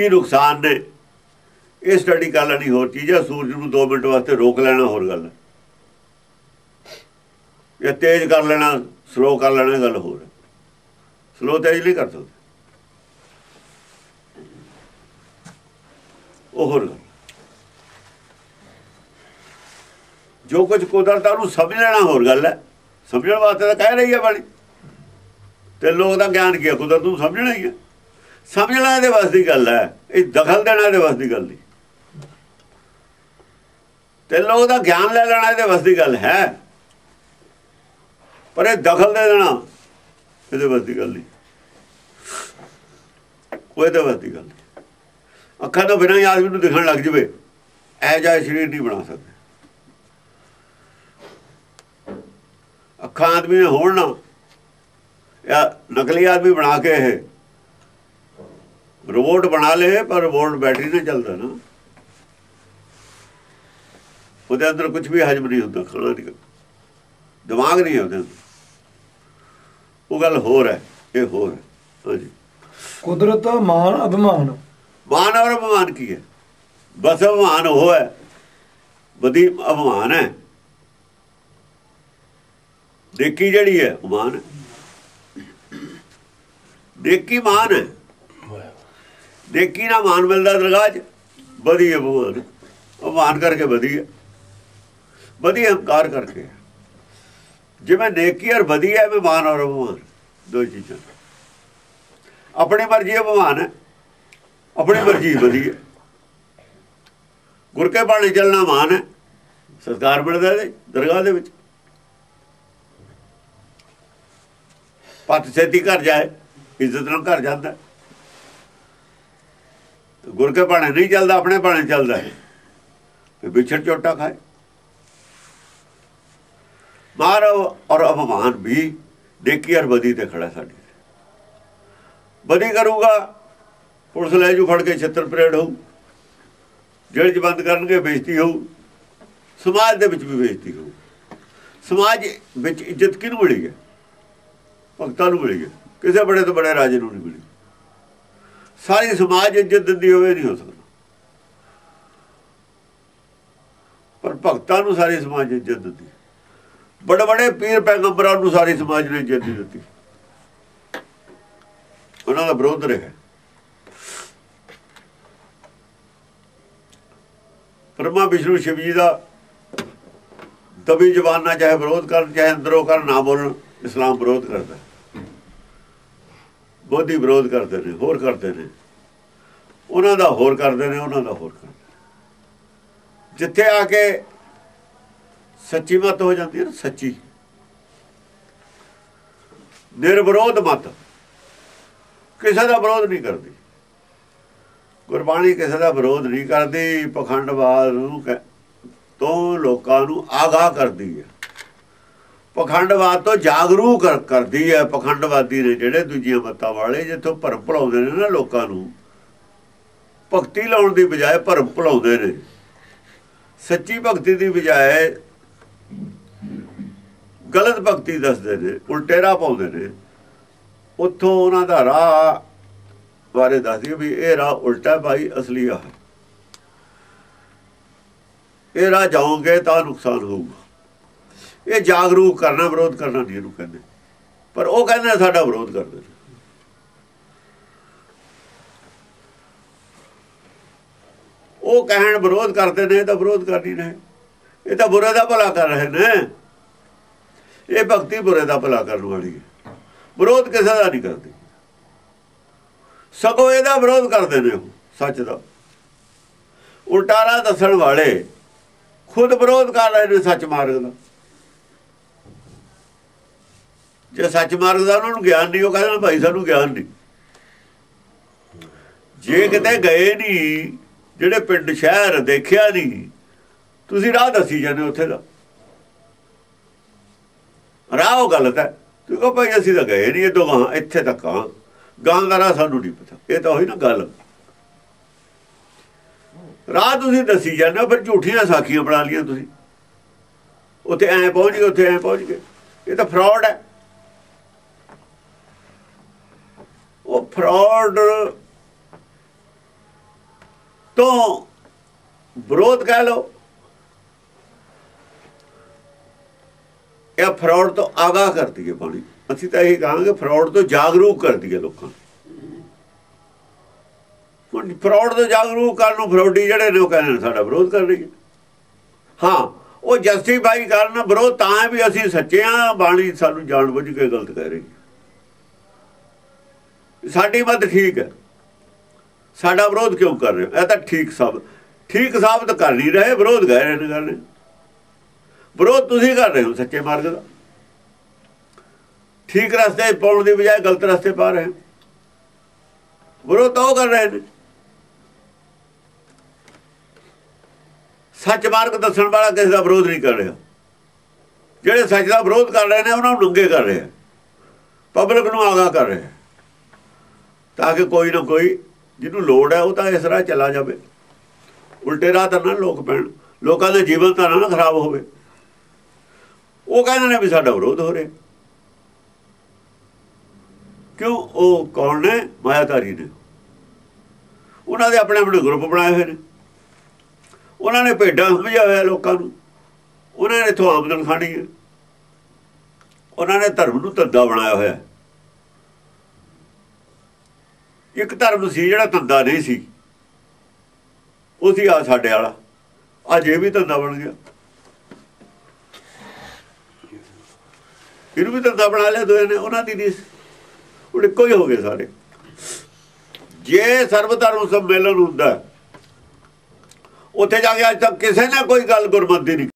ਕੀ ਨੁਕਸਾਨ ਨੇ? ਇਹ ਸਟੱਡੀ ਕਰ ਲੈਣੀ ਹੋਰ ਚੀਜ਼ ਹੈ ਸੂਰਜ ਨੂੰ 2 ਮਿੰਟ ਵਾਸਤੇ ਰੋਕ ਲੈਣਾ ਹੋਰ ਗੱਲ। ਹੈ ਇਹ ਤੇਜ਼ ਕਰ ਲੈਣਾ ਸਲੋ ਕਰ ਲੈਣਾ ਗੱਲ ਹੋਰ ਹੈ। ਸਲੋ ਤੇਜ਼ ਨਹੀਂ ਕਰ ਸਕਦੇ। ਉਹ ਹੋਰ ਗੱਲ। ਜੋ ਕੁਝ ਕੁਦਰਤ ਨੂੰ ਸਮਝ ਲੈਣਾ ਹੋਰ ਗੱਲ ਹੈ। ਸਮਝਣ ਵਾਸਤੇ ਤਾਂ ਕਹਿ ਰਹੀ ਹੈ ਬਾਣੀ। ਤੇ ਲੋਕ ਦਾ ਗਿਆਨ ਕੀ ਹੈ? ਕੁਦਰਤ ਨੂੰ ਸਮਝਣਾ ਹੀ ਹੈ। ਸਮਝਣਾ ਇਹਦੇ ਵਾਸ ਦੀ ਗੱਲ ਹੈ। ਇਹ ਦਖਲ ਦੇਣਾ ਇਹਦੇ ਵਾਸ ਦੀ ਗੱਲ ਨਹੀਂ। ਤੇ ਲੋਕ ਦਾ ਗਿਆਨ ਲੈ ਲੈਣਾ ਇਹਦੇ ਵਾਸਤੇ ਦੀ ਗੱਲ ਹੈ। ਪਰ ਇਹ ਦਖਲ ਦੇ ਦੇਣਾ ਇਹਦੇ ਵਾਸਤੇ ਦੀ ਗੱਲ ਨਹੀਂ। ਉਹ ਇਹਦੇ ਵਾਸਤੇ ਦੀ ਗੱਲ ਨਹੀਂ। ਅੱਖਾਂ ਤੋਂ ਬਿਨਾਂ ਹੀ ਆਦਮੀ ਨੂੰ ਦਿਖਣ ਲੱਗ ਜਵੇ। ਐ ਜਾ ਸਰੀਰ ਨਹੀਂ ਬਣਾ ਸਕਦੇ। ਅੱਖਾਂ ਆਦਮੀ ਨੇ ਹੋਣ ਨਾ। ਜਾਂ ਨਕਲੀ ਆਦਮੀ ਬਣਾ ਕੇ ਇਹ ਰੋਬੋਟ ਬਣਾ ਲੇ ਪਰ ਰੋਬੋਟ ਬੈਟਰੀ ਨਾਲ ਚੱਲਦਾ ਨਾ। ਉਹਦੇ ਅੰਦਰ ਕੁਝ ਵੀ ਹਜਮ ਨਹੀਂ ਹੁੰਦਾ ਖਾਣਾ ਨਹੀਂ ਦਿਮਾਗ ਨਹੀਂ ਉਹਦੇ ਅੰਦਰ। ਉਹ ਗੱਲ ਹੋਰ ਹੈ ਇਹ ਹੋਰ ਹੈ। ਹਾਂਜੀ। ਕੁਦਰਤ ਮਾਨ ਅਭਿਮਾਨ? ਮਾਨ ਔਰ ਅਭਿਮਾਨ ਕੀ ਹੈ? ਬਸ ਅਭਿਮਾਨ ਉਹ ਹੈ। ਬਦੀ ਅਭਿਮਾਨ ਹੈ। ਦੇਖੀ ਜਿਹੜੀ ਹੈ ਮਾਨ ਦੇਖੀ ਮਾਨ ਹੈ। ਦੇਖੀ ਨਾ ਮਾਨ ਮਿਲਦਾ ਦਰਗਾਹ 'ਚ? ਬਦੀ ਅਭਿਮਾਨ ਅਭਿਮਾਨ ਕਰਕੇ ਵਧੀਆ। ਵਧੀਆ ਹੰਕਾਰ ਕਰਕੇ। ਜਿਵੇਂ ਨੇਕੀ ਔਰ ਵਧੀਆ ਹੈ ਮਾਨ ਔਰ ਅਭਿਮਾਨ। ਦੋ ਚੀਜ਼ਾਂ। ਆਪਣੀ ਮਰਜ਼ੀ ਅਭਿਮਾਨ ਹੈ। ਆਪਣੀ ਮਰਜ਼ੀ ਵਧੀਆ। ਹੈ ਗੁਰ ਕੇ ਬਾਣੀ ਚੱਲਣਾ ਮਾਨ ਹੈ। ਸਰਕਾਰ ਮਿਲਦਾ ਇਹਦੇ ਦਰਗਾਹ ਦੇ ਵਿੱਚ। ਪੱਤ ਛੇਤੀ ਘਰ ਜਾਏ, ਇੱਜ਼ਤ ਨਾਲ ਘਰ ਜਾਂਦਾ। ਗੁਰ ਕੇ ਬਾਣੇ ਨਹੀਂ ਚੱਲਦਾ, ਆਪਣੇ ਬਾਣੇ ਚੱਲਦਾ ਹੈ। ਵਿਛੜ ਚੋਟਾ ਖਾਏ। ਮਾਰ ਔਰ ਅਪਮਾਨ ਵੀ ਦੇਖੀ ਔਰ ਬਦੀ ਤੇ ਖੜਾ ਸਾਡੀ ਬਦੀ ਕਰੂਗਾ, ਪੁਲਿਸ ਲੈ ਜੂ, ਫੜ ਕੇ ਛੱਤਰ ਪਰੇਡ ਹੋਊ। ਜੇਲ੍ਹ 'ਚ ਬੰਦ ਕਰਨਗੇ, ਬੇਇੱਜ਼ਤੀ ਹੋਊ। ਸਮਾਜ ਦੇ ਵਿੱਚ ਵੀ ਬੇਇੱਜ਼ਤੀ ਹੋਊ। ਸਮਾਜ ਵਿੱਚ ਇੱਜ਼ਤ ਕਿਹਨੂੰ ਮਿਲੀ ਹੈ? ਭਗਤਾਂ ਨੂੰ ਮਿਲੀ ਹੈ। ਕਿਸੇ ਬੜੇ ਤੋਂ ਬੜੇ ਰਾਜੇ ਨੂੰ ਨਹੀਂ ਮਿਲੀ। ਸਾਰੀ ਸਮਾਜ ਇੱਜ਼ਤ ਦਿੰਦੀ ਹੋਵੇ ਨਹੀਂ ਹੋ ਸਕਦਾ। ਪਰ ਭਗਤਾਂ ਨੂੰ ਸਾਰੀ ਸਮਾਜ ਇੱਜ਼ਤ ਦਿੰਦੀ ਬੜੇ ਬੜੇ ਪੀਰ ਪੈਗੰਬਰਾਂ ਨੂੰ ਸਾਰੀ ਸਮਾਜ ਨੇ ਇੱਜ਼ਤ ਦਿੱਤੀ। ਉਹਨਾਂ ਦਾ ਵਿਰੋਧ ਰਿਹਾ। ਪਰਮਾ ਵਿਸ਼ਨੂੰ ਸ਼ਿਵ ਜੀ ਦਾ ਦਬੀ ਜ਼ਬਾਨਾਂ ਚਾਹੇ ਵਿਰੋਧ ਕਰਨ, ਚਾਹੇ ਅੰਦਰੋਂ ਕਰਨ, ਨਾ ਬੋਲਣ, ਇਸਲਾਮ ਵਿਰੋਧ ਕਰਦਾ। ਬੋਧੀ ਵਿਰੋਧ ਕਰਦੇ ਨੇ, ਹੋਰ ਕਰਦੇ ਨੇ। ਉਹਨਾਂ ਦਾ ਹੋਰ ਕਰਦੇ ਨੇ, ਉਹਨਾਂ ਦਾ ਹੋਰ ਕਰਦੇ ਜਿੱਥੇ ਆ ਕੇ ਸੱਚੀ ਮਤ ਹੋ ਜਾਂਦੀ ਹੈ ਨਾ, ਸੱਚੀ। ਨਿਰਵਿਰੋਧ ਮਤ। ਕਿਸੇ ਦਾ ਵਿਰੋਧ ਨਹੀਂ ਕਰਦੀ। ਗੁਰਬਾਣੀ ਕਿਸੇ ਦਾ ਵਿਰੋਧ ਨਹੀਂ ਕਰਦੀ, ਪਖੰਡਵਾਦ ਨੂੰ ਤੋਂ ਲੋਕਾਂ ਨੂੰ ਆਗਾਹ ਕਰਦੀ ਹੈ। ਪਖੰਡਵਾਦ ਤੋਂ ਜਾਗਰੂਕ ਕਰਦੀ ਹੈ, ਪਖੰਡਵਾਦੀ ਨੇ ਜਿਹੜੇ ਦੂਜੀਆਂ ਮੱਤਾਂ ਵਾਲੇ, ਜਿੱਥੋਂ ਭਰਮ ਭਲਾਉਂਦੇ ਨੇ ਨਾ ਲੋਕਾਂ ਨੂੰ, ਭਗਤੀ ਲਾਉਣ ਦੀ ਬਜਾਏ ਭਰਮ ਭਲਾਉਂਦੇ ਨੇ। ਸੱਚੀ ਭਗਤੀ ਦੀ ਬਜਾਏ ਗਲਤ ਭਗਤੀ ਦੱਸਦੇ ਨੇ ਉਲਟੇ ਰਾਹ ਪਾਉਂਦੇ ਨੇ। ਉੱਥੋਂ ਉਹਨਾਂ ਦਾ ਰਾਹ ਬਾਰੇ ਦੱਸਦੀ ਵੀ ਇਹ ਰਾਹ ਉਲਟਾ ਭਾਈ, ਅਸਲੀ ਆ ਇਹ ਰਾਹ ਜਾਓਗੇ ਤਾਂ ਨੁਕਸਾਨ ਹੋਊਗਾ। ਇਹ ਜਾਗਰੂਕ ਕਰਨਾ, ਵਿਰੋਧ ਕਰਨਾ ਨਹੀਂ ਇਹਨੂੰ ਕਹਿੰਦੇ। ਪਰ ਉਹ ਕਹਿੰਦੇ ਸਾਡਾ ਵਿਰੋਧ ਕਰਦੇ ਨੇ। ਉਹ ਕਹਿਣ ਵਿਰੋਧ ਕਰਦੇ ਨੇ ਤਾਂ ਵਿਰੋਧ ਕਰਨੀ ਨੇ। ਇਹ ਤਾਂ ਬੁਰੇ ਦਾ ਭਲਾ ਕਰ ਰਹੇ ਨੇ। ਇਹ ਭਗਤੀ ਬੁਰੇ ਦਾ ਭਲਾ ਕਰਨ ਵਾਲੀ ਹੈ। ਵਿਰੋਧ ਕਿਸੇ ਦਾ ਨਹੀਂ ਕਰਦੇ। ਸਗੋਂ ਇਹਦਾ ਵਿਰੋਧ ਕਰਦੇ ਨੇ ਉਹ, ਸੱਚ ਦਾ। ਉਲਟਾਰਾ ਦੱਸਣ ਵਾਲੇ ਖੁਦ ਵਿਰੋਧ ਕਰ ਰਹੇ ਨੇ ਸੱਚ ਮਾਰਗ ਦਾ। ਜੇ ਸੱਚ ਮਾਰਗ ਦਾ ਉਹਨਾਂ ਨੂੰ ਗਿਆਨ ਨਹੀਂ, ਉਹ ਕਹਿੰਦੇ ਭਾਈ ਸਾਨੂੰ ਗਿਆਨ ਨਹੀਂ। ਜੇ ਕਿਤੇ ਗਏ ਨਹੀਂ, ਜਿਹੜੇ ਪਿੰਡ, ਸ਼ਹਿਰ ਦੇਖਿਆ ਨਹੀਂ, ਤੁਸੀਂ ਰਾਹ ਦੱਸੀ ਜਾਂਦੇ ਉੱਥੇ ਦਾ। ਰਾਹ ਉਹ ਗਲਤ ਹੈ। ਤੂੰ ਕਹੋ ਭਾਈ ਅਸੀਂ ਤਾਂ ਗਏ ਨਹੀਂ ਇਦੋਂ ਗਾਂ ਇੱਥੇ ਤੱਕ ਆ ਗਾਂ ਦਾ ਰਾਹ ਸਾਨੂੰ ਨਹੀਂ ਪਤਾ। ਇਹ ਤਾਂ ਹੋਈ ਨਾ ਗੱਲ। ਰਾਹ ਤੁਸੀਂ ਦੱਸੀ ਜਾਂਦੇ ਹੋ, ਫਿਰ ਝੂਠੀਆਂ ਸਾਖੀਆਂ ਬਣਾ ਲੀਆਂ ਤੁਸੀਂ। ਉੱਥੇ ਐ ਪਹੁੰਚ ਗਏ, ਉੱਥੇ ਐ ਪਹੁੰਚ ਗਏ। ਇਹ ਤਾਂ ਫਰਾਡ ਹੈ। ਉਹ ਫਰਾਡ ਤੋਂ ਵਿਰੋਧ ਕਹਿ ਲਓ। ਇਹ ਫਰਾਡ ਤੋਂ ਆਗਾਹ ਕਰਦੀ ਹੈ ਬਾਣੀ। ਅਸੀਂ ਤਾਂ ਇਹ ਕਹਾਂਗੇ ਫਰਾਡ ਤੋਂ ਜਾਗਰੂਕ ਕਰਦੀ ਹੈ ਲੋਕਾਂ ਨੂੰ। ਹੁਣ ਫਰਾਡ ਤੋਂ ਜਾਗਰੂਕ ਕਰਨ ਨੂੰ ਫਰੋਡੀ ਜਿਹੜੇ ਨੇ ਉਹ ਕਹਿੰਦੇ ਨੇ ਸਾਡਾ ਵਿਰੋਧ ਕਰ ਰਹੀ ਹੈ। ਹਾਂ, ਉਹ ਜਸਟੀਫਾਈ ਕਰਨ ਵਿਰੋਧ ਤਾਂ ਹੈ ਵੀ ਅਸੀਂ ਸੱਚੇ ਆ ਬਾਣੀ ਸਾਨੂੰ ਜਾਣ ਬੁੱਝ ਕੇ ਗਲਤ ਕਹਿ ਰਹੀ ਹੈ। ਸਾਡੀ ਮਤ ਠੀਕ ਹੈ। ਸਾਡਾ ਵਿਰੋਧ ਕਿਉਂ ਕਰ ਰਹੇ ਹੋ? ਇਹ ਤਾਂ ਠੀਕ ਸਭ ਠੀਕ ਸਾਬਤ ਕਰ ਨਹੀਂ ਰਹੇ, ਵਿਰੋਧ ਕਰ ਰਹੇ ਨੇ ਕਰ ਰਹੇ ਵਿਰੋਧ ਤੁਸੀਂ ਕਰ ਰਹੇ ਹੋ ਸੱਚੇ ਮਾਰਗ ਦਾ। ਠੀਕ ਰਸਤੇ ਪਾਉਣ ਦੀ ਬਜਾਏ ਗਲਤ ਰਸਤੇ ਪਾ ਰਹੇ ਹੋ। ਵਿਰੋਧ ਤਾਂ ਉਹ ਕਰ ਰਹੇ ਨੇ। ਸੱਚ ਮਾਰਗ ਦੱਸਣ ਵਾਲਾ ਕਿਸੇ ਦਾ ਵਿਰੋਧ ਨਹੀਂ ਕਰ ਰਿਹਾ। ਜਿਹੜੇ ਸੱਚ ਦਾ ਵਿਰੋਧ ਕਰ ਰਹੇ ਨੇ, ਉਹਨਾਂ ਨੂੰ ਨੰਗੇ ਕਰ ਰਹੇ ਪਬਲਿਕ ਨੂੰ ਆਗਾਹ ਕਰ ਰਹੇ ਤਾਂ ਕਿ ਕੋਈ ਨਾ ਕੋਈ ਜਿਹਨੂੰ ਲੋੜ ਹੈ ਉਹ ਤਾਂ ਇਸ ਰਾਹ ਚਲਾ ਜਾਵੇ। ਉਲਟੇ ਰਾਹ ਤਾਂ ਨਾ ਲੋਕ ਪੈਣ, ਲੋਕਾਂ ਦਾ ਜੀਵਨ ਤਾਂ ਨਾ ਖਰਾਬ ਹੋਵੇ। ਉਹ ਕਹਿੰਦੇ ਨੇ ਵੀ ਸਾਡਾ ਵਿਰੋਧ ਹੋ ਰਿਹਾ। ਕਿਉਂ? ਉਹ ਕੌਣ ਨੇ? ਮਾਇਆਧਾਰੀ ਨੇ। ਉਹਨਾਂ ਦੇ ਆਪਣੇ ਆਪਣੇ ਗਰੁੱਪ ਬਣਾਏ ਹੋਏ ਨੇ। ਉਹਨਾਂ ਨੇ ਭੇਡਾਂ ਸਮਝਿਆ ਹੋਇਆ ਲੋਕਾਂ ਨੂੰ। ਉਹਨਾਂ ਨੇ ਇਥੋਂ ਆਮਦਨ ਖਾਣੀ ਹੈ। ਉਹਨਾਂ ਨੇ ਧਰਮ ਨੂੰ ਧੰਦਾ ਬਣਾਇਆ ਹੋਇਆ। ਇੱਕ ਧਰਮ ਸੀ ਜਿਹੜਾ ਧੰਦਾ ਨਹੀਂ ਸੀ। ਉਹ ਸੀ ਆ ਸਾਡੇ ਵਾਲਾ। ਅੱਜ ਇਹ ਵੀ ਧੰਦਾ ਬਣ ਗਿਆ। ਇਹਨੂੰ ਵੀ ਧੰਦਾ ਬਣਾ ਲਿਆ ਦੋਏ ਨੇ, ਉਹਨਾਂ ਦੀ ਨਹੀਂ। ਹੁਣ ਇੱਕੋ ਹੀ ਹੋ ਗਏ ਸਾਰੇ। ਜੇ ਸਰਵ ਧਰਮ ਸੰਮੇਲਨ ਹੁੰਦਾ, ਉੱਥੇ ਜਾ ਕੇ ਅੱਜ ਤੱਕ ਕਿਸੇ ਨੇ ਕੋਈ ਗੱਲ ਗੁਰਮਤਿ ਦੀ ਨਹੀਂ